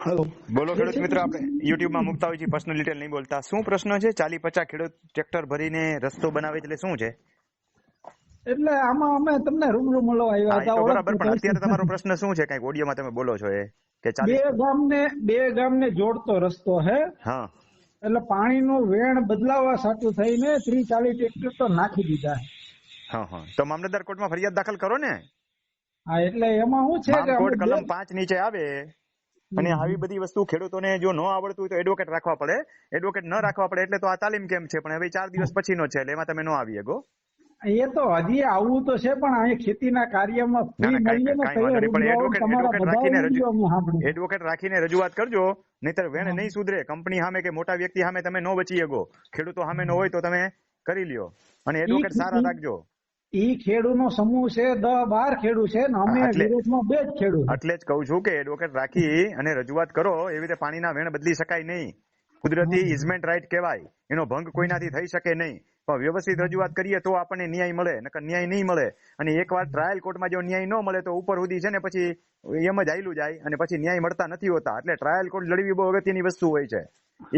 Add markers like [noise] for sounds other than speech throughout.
Hello બોલો ખેડૂત મિત્ર આપણે યુટ્યુબમાં મુકતા હોય છે પર્સનલ ડિટેલ નહીં બોલતા. શું પ્રશ્ન છે? ચાલી પચાસ ખેડૂત ટ્રેક્ટર ભરીને રસ્તો બનાવે એટલે શું છે? એટલે આમાં અમે તમને રૂમ મળવા આવ્યા હતા બરાબર પણ અત્યારે તમારો પ્રશ્ન શું છે? કંઈક ઓડિયોમાં તમે બોલો છો એ કે બે ચાલી ગામને બે ગામને જોડતો રસ્તો હે. હા. એટલે પાણીનું વેણ બદલાવા સાટું થઈને ત્રીસ ચાલીસ ટ્રેક્ટર તો નાખી દીધા હા. હા તો મામલતદાર કોર્ટમાં ફરિયાદ દાખલ કરો ને? હા એટલે એમાં શું છે કે કલમ પાંચ નીચે આવે. અને આવી બધી વસ્તુ ખેડૂતોને જો ન આવડતું હોય તો એડવોકેટ રાખવા પડે. એડવોકેટ ન રાખવા પડે એટલે તો આ તાલીમ કેમ છે? પણ હવે ચાર દિવસ પછીનો છે એટલે એમાં તમે ન આવી શકો એ તો હજી આવું તો છે પણ અહીંયા ખેતીના કાર્યમાં. એડવોકેટ રાખીને રજૂઆત કરજો. નહીતર વેણ નહીં સુધરે. કંપની સામે કે મોટા વ્યક્તિ સામે તમે ન બચી શકો ખેડૂતો સામે ન હોય તો તમે કરી લ્યો. અને એડવોકેટ સારા રાખજો. ઈ ખેડૂનો સમૂહ છે દસ બાર ખેડૂત છે ને અમે વિરોધમાં બે જ ખેડૂત. એટલે જ કહું છું કે એડવોકેટ રાખી અને રજૂઆત કરો એવી રીતે પાણીના વેણ બદલી શકાય નહીં. કુદરતી ઇઝમેન્ટ રાઇટ કહેવાય. એનો ભંગ કોઈનાથી થઈ શકે નહીં. પણ વ્યવસ્થિત રજૂઆત કરીએ તો આપણને ન્યાય મળે નકર ન્યાય નહીં મળે. અને એકવાર ટ્રાયલ કોર્ટમાં જો ન્યાય ન મળે તો ઉપર સુધી છે ને પછી એમ જ આયલું જાય અને પછી ન્યાય મળતા નથી હોતા. એટલે ટ્રાયલ કોર્ટ લડવી બહુ અગત્યની વસ્તુ હોય છે.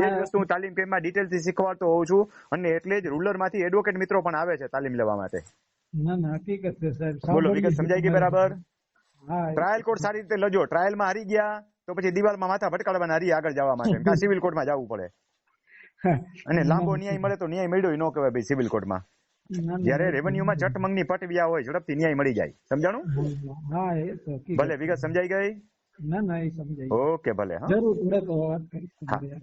એ વસ્તુ હું તાલીમ કેમ્પમાં ડિટેલથી શીખવાડતો હોઉં છું. અને એટલે જ રૂલરમાંથી એડવોકેટ મિત્રો પણ આવે છે તાલીમ લેવા માટે. ના ના હકીકત છે સાહેબ. બોલો વિગત સમજાઈ ગઈ બરાબર? હા ટ્રાયલ કોર્ટ સારી રીતે લજો. ટ્રાયલમાં હારી ગયા તો પછી દિવાલમાં માથા ભટકાડવાના હારી આગળ જવા માટે. [laughs] કાં સિવિલ કોર્ટમાં જવું પડે? અને લાંબો ન્યાય મળે તો ન્યાય મળ્યો ન કહેવાય ભાઈ સિવિલ કોર્ટમાં માં જ્યારે રેવન્યુમાં ચટ મંગની પટ વ્યા હોય ઝડપથી ન્યાય મળી જાય. સમજાણું. ભલે વિગત સમજાઈ ગઈ? ના ના એ સમજાઈ ઓકે ભલે હા. જરૂર થોડે તો વાત હારે.